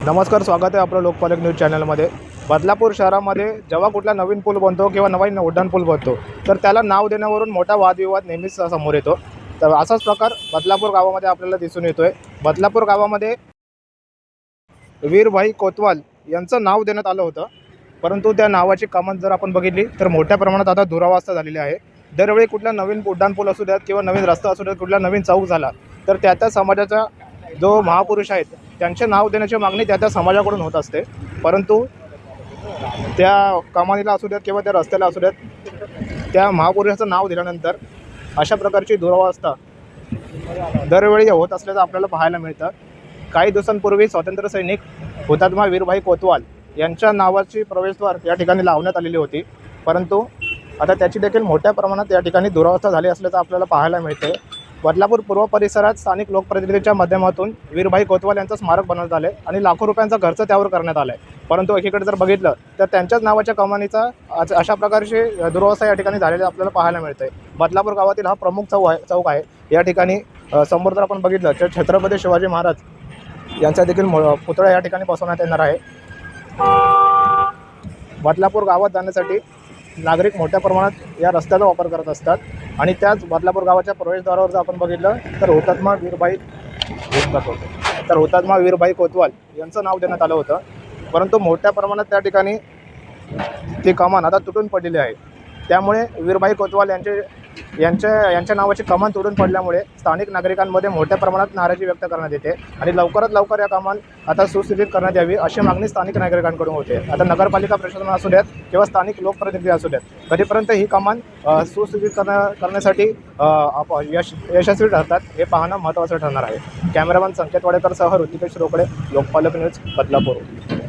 नमस्कार स्वागत आहे आपलं लोकपालक न्यूज चॅनलमध्ये. बदलापूर शहरामध्ये जेव्हा कुठला नवीन पूल बनतो किंवा नवीन उड्डाण पूल बनतो तर त्याला नाव देण्यावरून मोठा वादविवाद नेहमीच समोर येतो. तर असाच प्रकार बदलापूर गावामध्ये आपल्याला दिसून येतो आहे बदलापूर गावामध्ये वीरभाई कोतवाल यांचं नाव देण्यात आलं होतं परंतु त्या नावाची कामं जर आपण बघितली तर मोठ्या प्रमाणात आता दुरावस्था झालेली आहे. दरवेळी कुठला नवीन उड्डाण पूल असू द्यात किंवा नवीन रस्ता असू द्यात कुठला नवीन चौक झाला तर त्या त्या समाजाचा जो महापुरुष आहेत त्यांचे नाव देण्याची मागणी त्या त्या समाजाकडून होत असते. परंतु त्या कमानीला असू द्यात किंवा त्या रस्त्याला असू द्यात त्या महापुरुषाचं नाव दिल्यानंतर अशा प्रकारची दुरावस्था दरवेळी होत असल्याचं आपल्याला पाहायला मिळतं. काही दिवसांपूर्वी स्वातंत्र्य सैनिक हुतात्मा वीरभाई कोतवाल यांच्या नावाची प्रवेशद्वार या ठिकाणी लावण्यात आलेली होती. परंतु आता त्याची देखील मोठ्या प्रमाणात या ठिकाणी दुरावस्था झाली असल्याचं आपल्याला पाहायला मिळते बदलापूर पूर्व परिसरात स्थानिक लोकप्रतिनिधीच्या माध्यमातून वीरभाई कोतवाल यांचं स्मारक बनवण्यात आले आणि लाखो रुपयांचा खर्च त्यावर करण्यात आला आहे परंतु एकीकडे जर बघितलं तर त्यांच्याच नावाच्या कमानीचा आज अशा प्रकारची दुरावस्था या ठिकाणी झालेली आपल्याला पाहायला मिळते बदलापूर गावातील हा प्रमुख चौक आहे चौक आहे. या ठिकाणी समोर जर आपण बघितलं तर छत्रपती शिवाजी महाराज यांचा देखील पुतळा या ठिकाणी बसवण्यात येणार आहे. बदलापूर गावात जाण्यासाठी नागरिक मोठ्या प्रमाणात या रस्त्याचा वापर करत असतात. आणि त्याच बदलापूर गावाच्या प्रवेशद्वारावर जर आपण बघितलं तर हुतात्मा वीरबाई तर हुतात्मा वीरबाई कोतवाल यांचं नाव देण्यात आलं होतं. परंतु मोठ्या प्रमाणात त्या ठिकाणी ती कमान आता तुटून पडलेली आहे त्यामुळे वीरबाई कोतवाल यांचे यांच्या यांच्या नावाची कमान तुडून पडल्यामुळे स्थानिक नागरिकांमध्ये मोठ्या प्रमाणात नाराजी व्यक्त करण्यात येते आणि लवकरात लवकर या कमान आता सुस्थितीत करण्यात यावी अशी मागणी स्थानिक नागरिकांकडून होते. आता नगरपालिका प्रशासन असू द्यात किंवा स्थानिक लोकप्रतिनिधी असू द्यात कधीपर्यंत ही कमान सुस्थितीत करण्या करण्यासाठी यश यशस्वी ठरतात हे पाहणं महत्त्वाचं ठरणार आहे. कॅमेरामॅन संकेत वाडेकरसह ऋतिकेश रोकडे लोकपालक न्यूज बदलापूर.